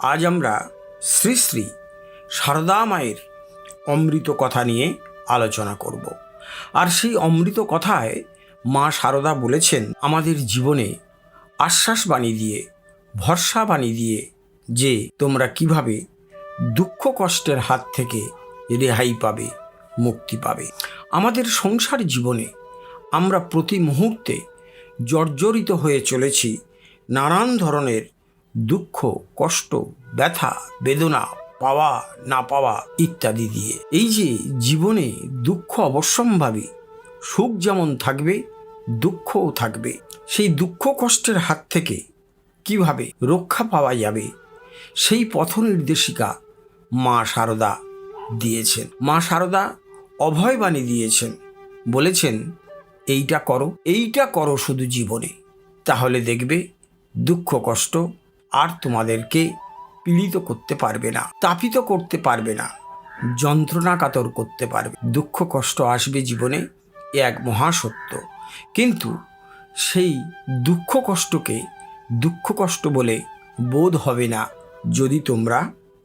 আজ আমরা শ্রী শ্রী সারদা মায়ের অমৃত কথা নিয়ে আলোচনা করব। আর সেই অমৃত কথায় মা সারদা বলেছেন, আমাদের জীবনে আশ্বাস বাণী দিয়ে, ভরসা বাণী দিয়ে যে তোমরা কীভাবে দুঃখ কষ্টের হাত থেকে রেহাই পাবে, মুক্তি পাবে। আমাদের সংসার জীবনে আমরা প্রতি মুহূর্তে জর্জরিত হয়ে চলেছি নানান ধরনের দুঃখ, কষ্ট, ব্যথা, বেদনা, পাওয়া, না পাওয়া ইত্যাদি দিয়ে। এই যে জীবনে দুঃখ অবশ্যম্ভাবী, সুখ যেমন থাকবে, দুঃখও থাকবে। সেই দুঃখ কষ্টের হাত থেকে কীভাবে রক্ষা পাওয়া যাবে, সেই পথ নির্দেশিকা মা শারদা দিয়েছেন। মা শারদা অভয়বাণী দিয়েছেন, বলেছেন, এইটা করো এইটা করো শুধু জীবনে। তাহলে দেখবে দুঃখ, কষ্ট আর তোমাদেরকে পীড়িত করতে পারবে না, তাপিত করতে পারবে না যন্ত্রণা কাতর করতে পারবে। দুঃখ কষ্ট আসবে জীবনে এ এক মহাসত্য। কিন্তু সেই দুঃখ কষ্টকে দুঃখ কষ্ট বলে বোধ হবে না যদি তোমরা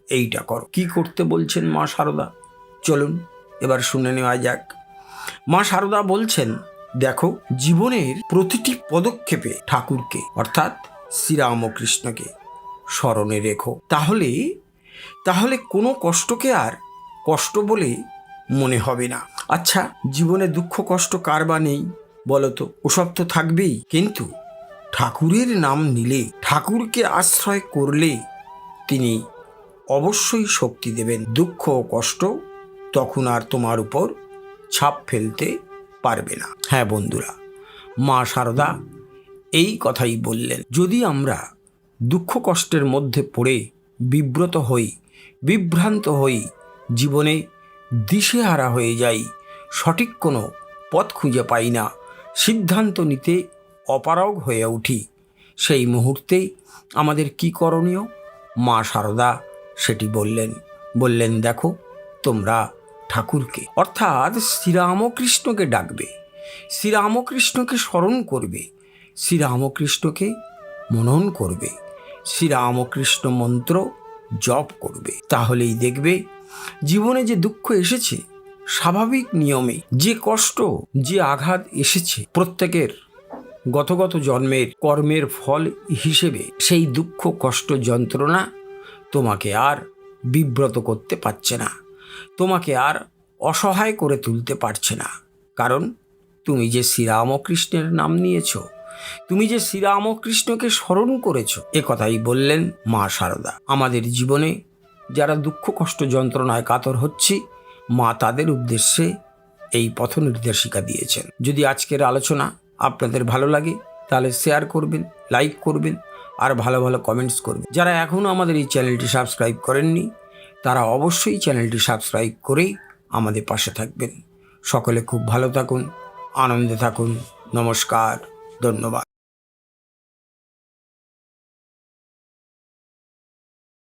এইটা করো। কি করতে বলছেন মা সারদা? চলুন, এবার শুনে নেওয়া যাক। মা সারদা বলছেন, দেখো, জীবনের প্রতিটি পদক্ষেপে ঠাকুরকে, অর্থাৎ শ্রীরামকৃষ্ণকে স্মরণে রেখো। তাহলে তাহলে কোনো কষ্টকে আর কষ্ট বলে মনে হবে না। আচ্ছা জীবনে দুঃখ, কষ্ট কার বা নেই? বলো তো, ওসব তো থাকবেই। কিন্তু ঠাকুরের নাম নিলে, ঠাকুরকে আশ্রয় করলে তিনি অবশ্যই শক্তি দেবেন। দুঃখ ও কষ্ট তখন আর তোমার উপর ছাপ ফেলতে পারবে না। হ্যাঁ বন্ধুরা, মা শারদা এই কথাই বললেন। যদি আমরা দুঃখ কষ্টের মধ্যে পড়ে বিব্রত হই, বিভ্রান্ত হই, জীবনে দিশেহারা হয়ে যাই, সঠিক কোনো পথ খুঁজে পাই না, সিদ্ধান্ত নিতে অপারগ হয়ে উঠি। সেই মুহূর্তে আমাদের কি করণীয়? মা সারদা সেটি বললেন বললেন, দেখো, তোমরা ঠাকুরকে, অর্থাৎ শ্রীরামকৃষ্ণকে ডাকবে। শ্রীরামকৃষ্ণকে স্মরণ করবে। শ্রীরামকৃষ্ণকে মনন করবে। শ্রীরামকৃষ্ণ মন্ত্র জপ করবে। তাহলেই দেখবে জীবনে যে দুঃখ এসেছে, স্বাভাবিক নিয়মে যে কষ্ট, যে আঘাত এসেছে প্রত্যেকের গত গত জন্মের কর্মের ফল হিসেবে, সেই দুঃখ, কষ্ট, যন্ত্রণা তোমাকে আর বিব্রত করতে পারছে না। তোমাকে আর অসহায় করে তুলতে পারছে না। কারণ তুমি যে শ্রীরামকৃষ্ণের নাম নিয়েছ তুমি যে শ্রীরামকৃষ্ণকে স্মরণ করেছ, এ কথাই বললেন মা সারদা। আমাদের জীবনে যারা দুঃখ, কষ্ট, যন্ত্রণায় কাতর হচ্ছি, মা তাদের উদ্দেশ্যে এই পথ নির্দেশিকা দিয়েছেন। যদি আজকের আলোচনা আপনাদের ভালো লাগে, তাহলে শেয়ার করবেন লাইক করবেন, আর ভালো ভালো কমেন্টস করবেন। যারা এখনও আমাদের এই চ্যানেলটি সাবস্ক্রাইব করেননি, তারা অবশ্যই চ্যানেলটি সাবস্ক্রাইব করেই আমাদের পাশে থাকবেন। সকলে খুব ভালো থাকুন, আনন্দে থাকুন, নমস্কার। ধন্যবাদ।